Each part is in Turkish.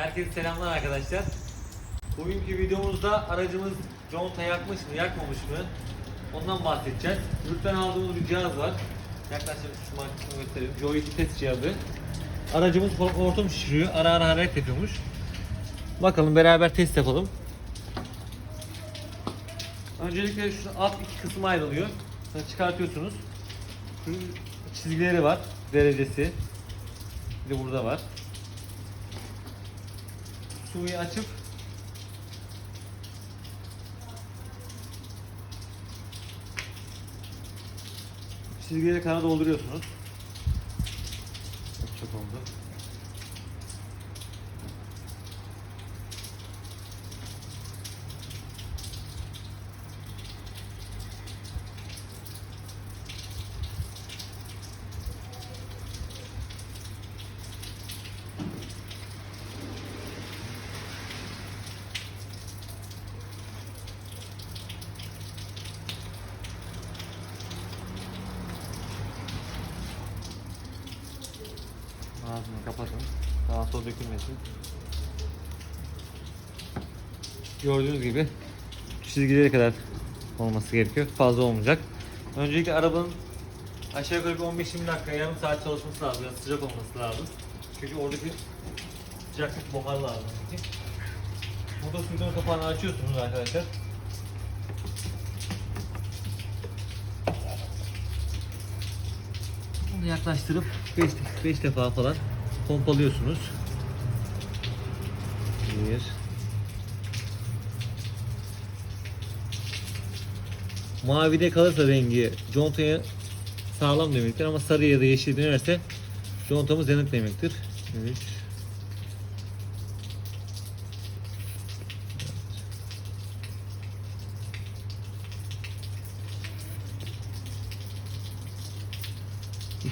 Herkese selamlar arkadaşlar. Bugünkü videomuzda aracımız conta yakmış mı, yakmamış mı? Ondan bahsedeceğiz. Yurttan aldığımız bir cihaz var. Yaklaşık şu markasını göstereyim. Joy 2 test cihazı. Aracımız hor- hortum şişiriyor. Ara ara hareket yapıyormuş. Bakalım beraber test yapalım. Öncelikle şu alt iki kısma ayrılıyor. Sonra çıkartıyorsunuz. Şu çizgileri var. Derecesi. Bir de burada var. Suyu açıp çizgileri kana dolduruyorsunuz. Çok oldu. Ağzını kapatın. Sağa sola dökülmesin. Gördüğünüz gibi çizgileri kadar olması gerekiyor. Fazla olmayacak. Öncelikle arabanın aşağı yukarı bir 15-20 dakika, yarım saat çalışması lazım. Biraz sıcak olması lazım. Çünkü oradaki sıcaklık buhar lazım. Burada suyun kapağını açıyorsunuz arkadaşlar. Bunu yaklaştırıp 5 5 defa falan pompalıyorsunuz. Bir. Mavide kalırsa rengi contaya sağlam demektir ama sarı ya da yeşil dönerse contamız yanık demektir. 3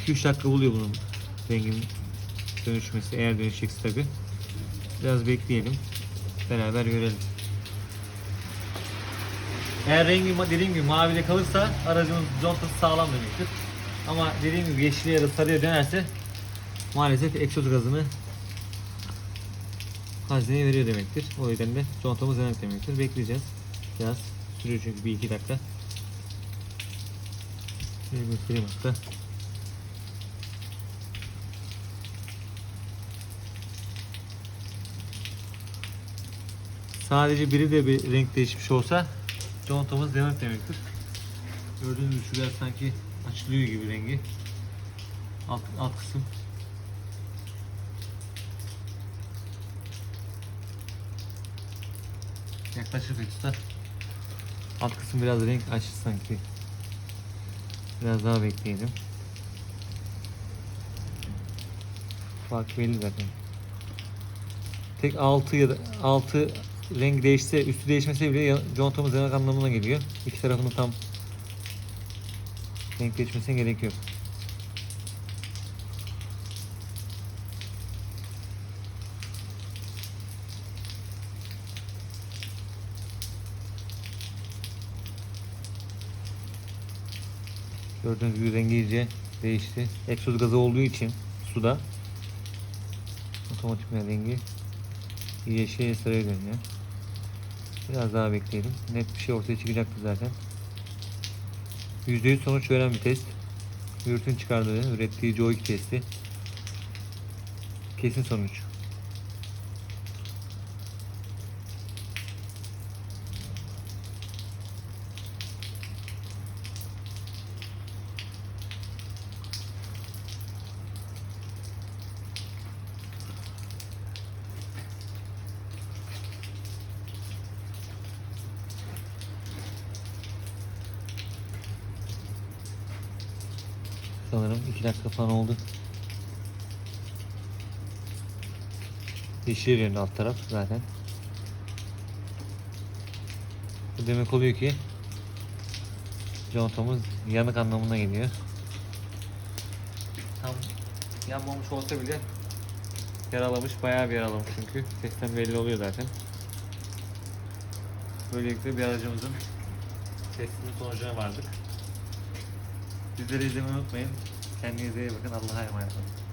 2-3 dakika buluyor bunun rengin dönüşmesi eğer dönüşecekse tabi. Biraz bekleyelim. Beraber görelim. Eğer rengi dediğim gibi mavide kalırsa aracımız contası sağlam demektir. Ama dediğim gibi yeşile ya da sarıya dönerse maalesef egzoz gazını hazineye veriyor demektir. O yüzden de contamız yanık demektir. Bekleyeceğiz. Biraz sürüyor çünkü bir iki dakika. Şöyle göstereyim hatta. Sadece biri de bir renk değişmiş olsa contamız demet demektir. Gördüğünüz gibi şu biraz sanki açılıyor gibi rengi. Alt, alt kısım. Yaklaşır Fetüs'ten. Alt kısım biraz renk açtı sanki. Biraz daha bekleyelim. Fark belli zaten. Tek 6 ya da 6 rengi değişse, üstü değişmesi bile contamız yanak anlamına geliyor. İki tarafının tam renk değişmesine gerek yok. Gördüğünüz gibi rengi iyice değişti. Egzoz gazı olduğu için suda otomatikman rengi yeşil sarıya dönüyor. Biraz daha bekleyelim. Net bir şey ortaya çıkacaktı zaten. %100 sonuç veren bir test. Yurt'un çıkardığı, ürettiği Joy 2 testi. Kesin sonuç. Sanırım 2 dakika falan oldu. Yeşil yönlü alt taraf zaten. Bu demek oluyor ki contamız yanık anlamına geliyor. Tam yanmamış olsa bile yaralamış, bayağı bir yaralamış çünkü. Sesten belli oluyor zaten. Böylelikle bir aracımızın testinin sonucuna vardık. Bizleri izlemeyi unutmayın. Kendinize iyi bakın. Allah'a emanet olun.